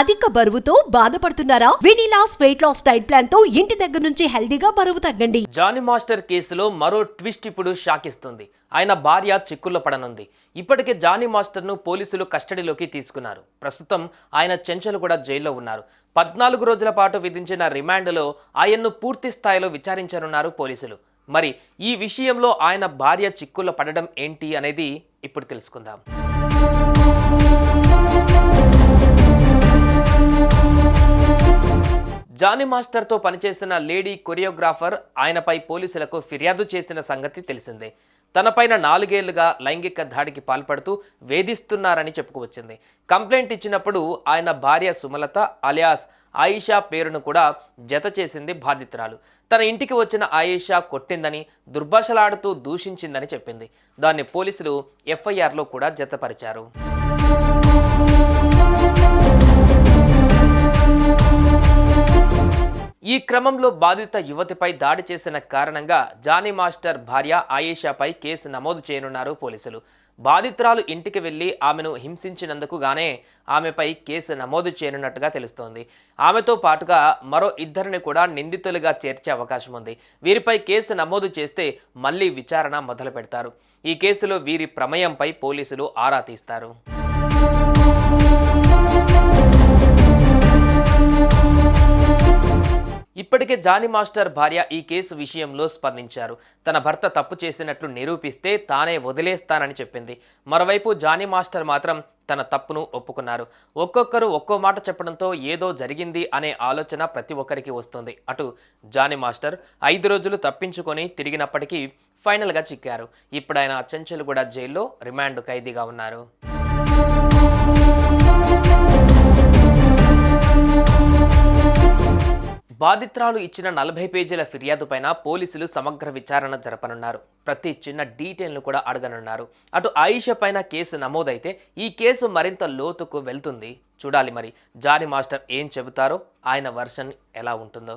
అధిక బరువుతో బాధపడుతున్నారా? వినిలాస్ వెయిట్ లాస్ డైట్ ప్లాన్తో ఇంటి దగ్గర నుంచి హెల్దీగా బరువు తగ్గండి. జానీ మాస్టర్ కేసులో మరో ట్విస్ట్ ఇప్పుడు షాక్ ఇస్తుంది ఆయన భార్య చిక్కుల్లో పడనుంది. ఇప్పటికే జానీ మాస్టర్ను పోలీసులు కస్టడీలోకి తీసుకున్నారు. ప్రస్తుతం ఆయన చెంచలు కూడా జైల్లో ఉన్నారు. పద్నాలుగు రోజుల పాటు విధించిన రిమాండ్లో ఆయన్ను పూర్తి స్థాయిలో విచారించనున్నారు పోలీసులు. మరి ఈ విషయంలో ఆయన భార్య చిక్కుల్లో పడడం ఏంటి అనేది ఇప్పుడు తెలుసుకుందాం. జానీ మాస్టర్తో పనిచేసిన లేడీ కొరియోగ్రాఫర్ ఆయనపై పోలీసులకు ఫిర్యాదు చేసిన సంగతి తెలిసిందే. తనపైన నాలుగేళ్ళుగా లైంగిక దాడికి పాల్పడుతూ వేధిస్తున్నారని చెప్పుకువచ్చింది. కంప్లైంట్ ఇచ్చినప్పుడు ఆయన భార్య సుమలత అలియాస్ ఆయిషా పేరును కూడా జత చేసింది బాధితురాలు. తన ఇంటికి వచ్చిన ఆయిషా కొట్టిందని దుర్భాషలాడుతూ దూషించిందని చెప్పింది. దాన్ని పోలీసులు ఎఫ్ఐఆర్లో కూడా జతపరిచారు. ఈ క్రమంలో బాధిత యువతిపై దాడి చేసిన కారణంగా జానీ మాస్టర్ భార్య ఆయేషాపై కేసు నమోదు చేయనున్నారు పోలీసులు. బాధితురాలు ఇంటికి వెళ్ళి ఆమెను హింసించినందుకు గానే ఆమెపై కేసు నమోదు చేయనున్నట్టుగా తెలుస్తోంది. ఆమెతో పాటుగా మరో ఇద్దరిని కూడా నిందితులుగా చేర్చే అవకాశం ఉంది. వీరిపై కేసు నమోదు చేస్తే మళ్ళీ విచారణ మొదలు పెడతారు ఈ కేసులో వీరి ప్రమేయంపై పోలీసులు ఆరా తీస్తారు. ఇప్పటికే జానీ మాస్టర్ భార్య ఈ కేసు విషయంలో స్పందించారు. తన భర్త తప్పు చేసినట్లు నిరూపిస్తే తానే వదిలేస్తానని చెప్పింది. మరోవైపు జానీ మాస్టర్ మాత్రం తన తప్పును ఒప్పుకున్నారు. ఒక్కొక్కరు ఒక్కో మాట చెప్పడంతో ఏదో జరిగింది అనే ఆలోచన ప్రతి ఒక్కరికి వస్తుంది. అటు జానీ మాస్టర్ ఐదు రోజులు తప్పించుకొని తిరిగినప్పటికీ ఫైనల్గా చిక్కారు. ఇప్పుడు ఆయన చెంచల్గూడ జైల్లో రిమాండ్ ఖైదీగా ఉన్నారు. బాధితురాలు ఇచ్చిన నలభై పేజీల ఫిర్యాదుపైన పోలీసులు సమగ్ర విచారణ జరపనున్నారు. ప్రతి చిన్న డీటెయిల్ను కూడా అడగనున్నారు. అటు ఆయిషా పైన కేసు నమోదైతే ఈ కేసు మరింత లోతుకు వెళ్తుంది. చూడాలి మరి. జానీ మాస్టర్ ఏం చెబుతారో ఆయన వర్షన్ ఎలా ఉంటుందో.